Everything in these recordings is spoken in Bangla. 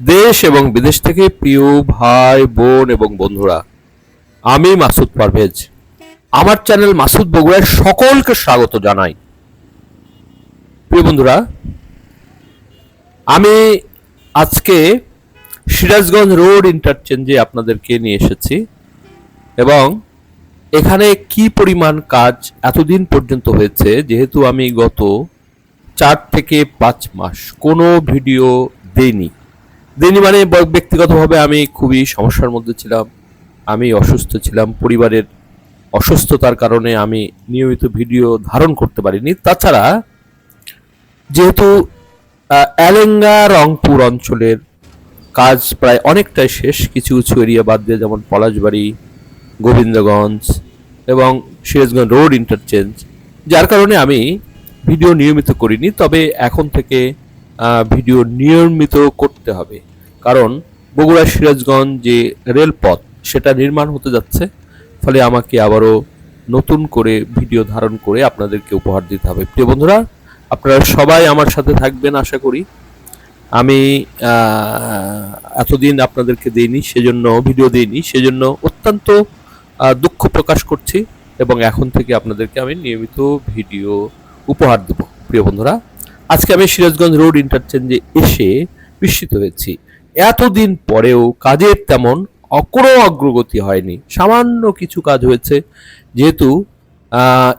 দেশ এবং বিদেশ থেকে প্রিয় ভাই, বোন এবং বন্ধুরা, আমি মাসুদ পারভেজ। আমার চ্যানেল মাসুদ বগুড়ায় সকলকে স্বাগত জানাই। প্রিয় বন্ধুরা, আমি আজকে সিরাজগঞ্জ রোড ইন্টারচেঞ্জে আপনাদেরকে নিয়ে এসেছি এবং এখানে কি পরিমাণ কাজ এতদিন পর্যন্ত হয়েছে, যেহেতু আমি গত চার থেকে পাঁচ মাস কোনো ভিডিও দেইনি। দেইনি মানে ব্যক্তিগতভাবে আমি খুবই সমস্যার মধ্যে ছিলাম। আমি অসুস্থ ছিলাম। পরিবারের অসুস্থতার কারণে আমি নিয়মিত ভিডিও ধারণ করতে পারিনি। তাছাড়া যেহেতু আহ, এলেঙ্গা রংপুর অঞ্চলের কাজ প্রায় অনেকটাই শেষ। কিছু কিছু এরিয়া বাদ দিয়ে যেমন পলাশবাড়ি গোবিন্দগঞ্জ এবং সিরাজগঞ্জ রোড ইন্টারচেঞ্জ যার কারণে আমি ভিডিও নিয়মিত করিনি। তবে এখন থেকে ভিডিও নিয়মিত করতে হবে। কারণ বগুড়া সিরাজগঞ্জ যে রেলপথ, সেটা নির্মাণ হতে যাচ্ছে। ফলে আমাকে আবারও নতুন করে ভিডিও ধারণ করে আপনাদেরকে উপহার দিতে হবে। প্রিয় বন্ধুরা, আপনারা সবাই আমার সাথে থাকবেন আশা করি। আমি এতদিন আপনাদেরকে দিইনি, সেজন্য ভিডিও দিইনি, সেজন্য অত্যন্ত দুঃখ প্রকাশ করছি এবং এখন থেকে আপনাদেরকে আমি নিয়মিত ভিডিও উপহার দেব। প্রিয় বন্ধুরা আজকে আমি সিরাজগঞ্জ রোড ইন্টারচেঞ্জে এসে বিস্মিত হয়েছি। এতদিন পরেও কাজের তেমন অ- কোনো অগ্রগতি হয়নি। সামান্য কিছু কাজ হয়েছে, যেহেতু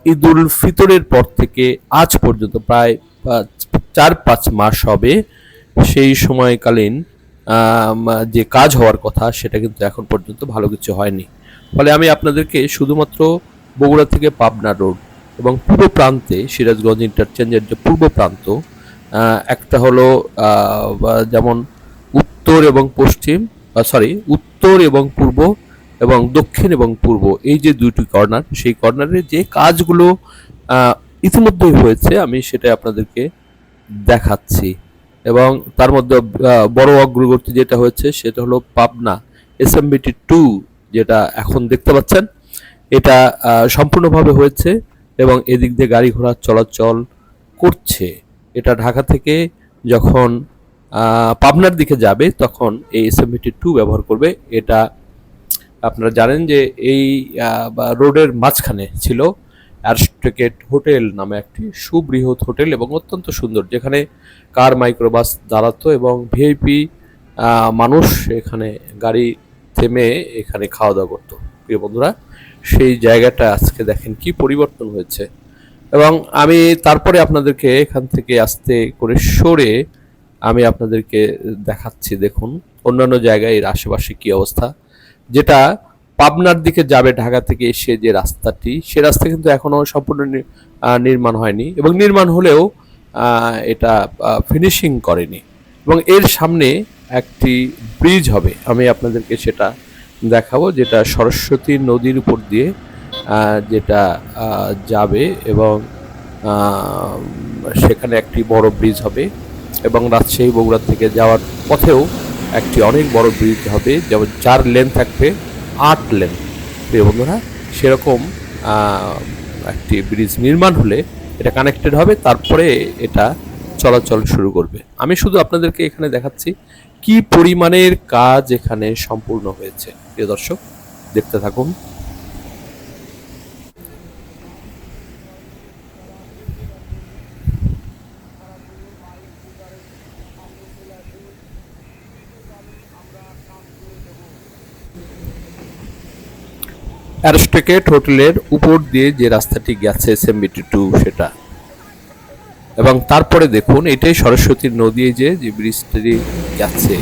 ঈদুল ফিতরের পর থেকে আজ পর্যন্ত প্রায় চার, পাঁচ মাস হবে। সেই সময়কালীন যে কাজ হওয়ার কথা, সেটা কিন্তু এখন পর্যন্ত ভালো কিছু হয়নি। ফলে আমি আপনাদেরকে শুধুমাত্র বগুড়া থেকে পাবনা রোড এবং পূর্ব প্রান্তে সিরাজগঞ্জ ইন্টারচেঞ্জের যে পূর্ব প্রান্ত একটা হলো যেমন উত্তর এবং পশ্চিম সরি উত্তর এবং পূর্ব এবং দক্ষিণ এবং পূর্ব, এই যে দুইটি কর্নার সেই কর্নারের যে কাজগুলো ইতিমধ্যেই হয়েছে, আমি সেটা আপনাদেরকে দেখাচ্ছি। এবং তার মধ্যে বড় অগ্রগতি যেটা হয়েছে, সেটা হলো পাবনা এসএমবিটি টু যেটা এখন দেখতে পাচ্ছেন, এটা সম্পূর্ণভাবে হয়েছে। এবং এদিক দিয়ে গাড়ি ঘোড়া চলাচল করছে। এটা ঢাকা থেকে যখন পাবনার দিকে যাবে, তখন এই এসএমবিটি টু ব্যবহার করবে। এটা আপনারা জানেন যে এই রোডের মাঝখানে ছিল অ্যারস্টেকেট হোটেল নামে একটি সুবৃহৎ হোটেল এবং অত্যন্ত সুন্দর, যেখানে কার, মাইক্রোবাস দাঁড়াতো এবং ভিআইপি মানুষ এখানে গাড়ি থেমে এখানে খাওয়া দাওয়া করতো। প্রিয় বন্ধুরা, সেই জায়গাটা আজকে দেখেন কি পরিবর্তন হয়েছে। এবং আমি তারপরে আপনাদেরকে এখান থেকে আস্তে করে সরে আমি আপনাদেরকে দেখাচ্ছি, দেখুন অন্যান্য জায়গায় এর আশেপাশে কি অবস্থা। যেটা পাবনার দিকে যাবে, ঢাকা থেকে এসে যে রাস্তাটি, সে রাস্তা কিন্তু এখনও সম্পূর্ণ নির্মাণ হয়নি এবং নির্মাণ হলেও এটা ফিনিশিং করেনি। এবং এর সামনে একটি ব্রিজ হবে, আমি আপনাদেরকে সেটা দেখাবো, যেটা সরস্বতী নদীর উপর দিয়ে যেটা যাবে এবং সেখানে একটি বড় ব্রিজ হবে এবং রাজশাহী বগুড়া থেকে যাওয়ার পথেও একটি অনেক বড় ব্রিজ হবে, যেমন চার লেন থাকবে, আট লেন প্রিয় বন্ধুরা, সেরকম একটি ব্রিজ নির্মাণ হলে এটা কানেক্টেড হবে, তারপরে এটা চলাচল শুরু করবে। আমি শুধু আপনাদেরকে এখানে দেখাচ্ছি কি পরিমাণের কাজ এখানে সম্পূর্ণ হয়েছে? প্রিয় দর্শক, দেখতে থাকুন। অ্যারস্টেকেট হোটেলের উপর দিয়ে যে রাস্তাটি গেছে এসএমবিটি টু, সেটা। এবং তারপরে দেখুন, এটাই সরস্বতী নদী যে যে ব্রিজটি যাচ্ছে।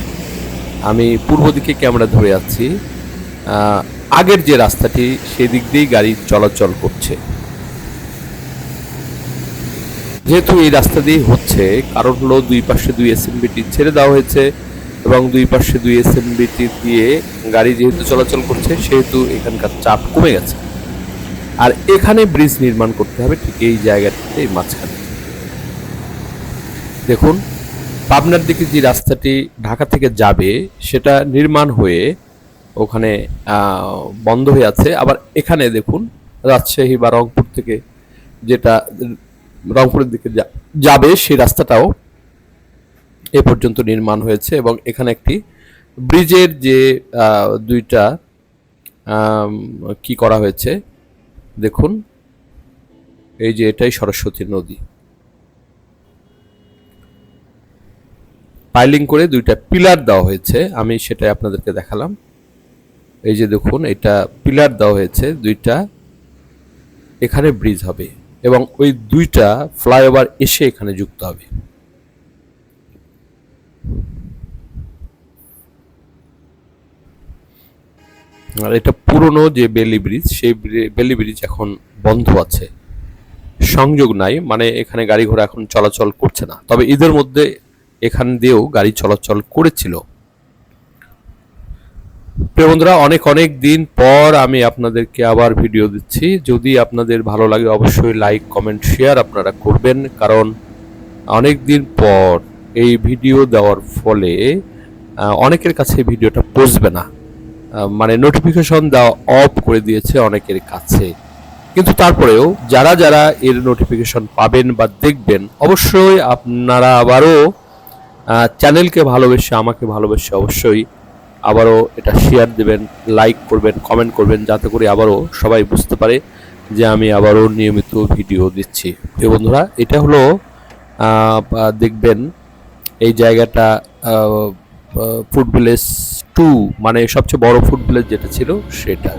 আমি পূর্ব দিকে ক্যামেরা ধরে আছি। আগের যে রাস্তাটি, সেদিক দিয়েই গাড়ি চলাচল করছে। যেহেতু এই রাস্তা দিয়ে হচ্ছে, কারণ হলো দুই পাশে দুই এসএমবিটি ছেড়ে দেওয়া হয়েছে এবং দুই পাশে দুই এসএমবিটি দিয়ে গাড়ি যেহেতু চলাচল করছে, সেহেতু এখানকার চাপ কমে গেছে। আর এখানে ব্রিজ নির্মাণ করতে হবে ঠিক এই জায়গাটিতে, এই মাঝখানে। দেখুন, পাবনার দিকে যে রাস্তাটি ঢাকা থেকে যাবে, সেটা নির্মাণ হয়ে ওখানে বন্ধ হয়ে আছে। আবার এখানে দেখুন, রাজশাহী বা রংপুর থেকে যেটা, রংপুরের দিকে যাবে, সেই রাস্তাটাও এ পর্যন্ত নির্মাণ হয়েছে এবং এখানে একটি ব্রিজের যে দুইটা কি করা হয়েছে, দেখুন, এই যে এটাই সরস্বতী নদী। পাইলিং করে দুইটা পিলার দেওয়া হয়েছে। আমি সেটাই আপনাদেরকে দেখালাম। এই যে দেখুন, এটা পিলার দেওয়া হয়েছে, দুইটা। এখানে ব্রিজ হবে এবং ওই দুইটা ফ্লাইওভার এসে এখানে যুক্ত হবে। আর এটা পুরনো যে বেলি ব্রিজ সেই বেলি ব্রিজ এখন বন্ধ আছে। সংযোগ নাই মানে এখানে গাড়ি ঘোড়া এখন চলাচল করছে না। তবে ঈদের মধ্যে এখান দিয়েও গাড়ি চলাচল করেছিল। বন্ধুরা, অনেক অনেক দিন পর আমি আপনাদেরকে আবার ভিডিও দিচ্ছি। যদি আপনাদের ভালো লাগে, অবশ্যই লাইক কমেন্ট শেয়ার আপনারা করবেন। কারণ অনেক দিন পর এই ভিডিও দেওয়ার ফলে অনেকের কাছে ভিডিওটা পৌঁছবে না। মানে নোটিফিকেশন দেওয়া অফ করে দিয়েছে অনেকের কাছে। কিন্তু তারপরেও যারা যারা এর নোটিফিকেশন পাবেন বা দেখবেন, অবশ্যই আপনারা আবারও চ্যানেলকে ভালোবেসে, আমাকে ভালোবেসে অবশ্যই আবারও এটা শেয়ার দেবেন লাইক করবেন কমেন্ট করবেন, যাতে করে আবারও সবাই বুঝতে পারে যে আমি আবারও নিয়মিত ভিডিও দিচ্ছি। প্রিয় বন্ধুরা, এটা হলো দেখবেন এই জায়গাটা ফুড ভিলেজ টু মানে সবচেয়ে বড় ফুড ভিলেজ যেটা ছিল সেটা।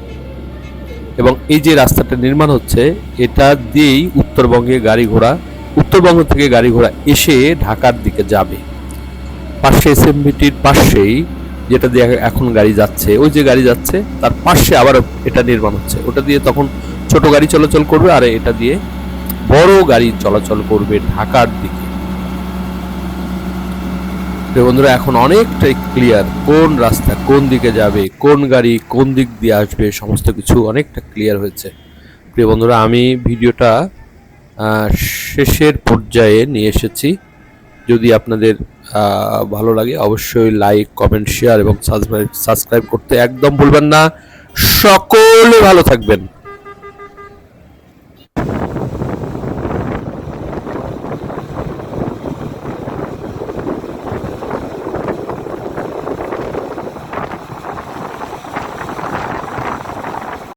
এবং এই যে রাস্তাটা নির্মাণ হচ্ছে, এটা দিয়েই উত্তরবঙ্গে গাড়ি ঘোড়া, উত্তরবঙ্গ থেকে গাড়ি ঘোড়া এসে ঢাকার দিকে যাবে। পাশে এসএমবিটির পাশেই যেটা দিয়ে এখন গাড়ি যাচ্ছে, ওই যে গাড়ি যাচ্ছে, তার পাশে আবার এটা নির্মাণ হচ্ছে। ওটা দিয়ে তখন ছোট গাড়ি চলাচল করবে আর এটা দিয়ে বড় গাড়ি চলাচল করবে ঢাকার দিকে। বন্ধুরা, এখন অনেকটাই ক্লিয়ার কোন রাস্তা কোন দিকে যাবে, কোন গাড়ি কোন দিক দিয়ে আসবে, সমস্ত কিছু অনেকটা ক্লিয়ার হয়েছে। প্রিয় বন্ধুরা, আমি ভিডিওটা শেষের পর্যায়ে নিয়ে এসেছি। যদি আপনাদের ভালো লাগে, অবশ্যই লাইক কমেন্ট শেয়ার এবং সাবস্ক্রাইব করতে একদম ভুলবেন না। সকলে ভালো থাকবেন।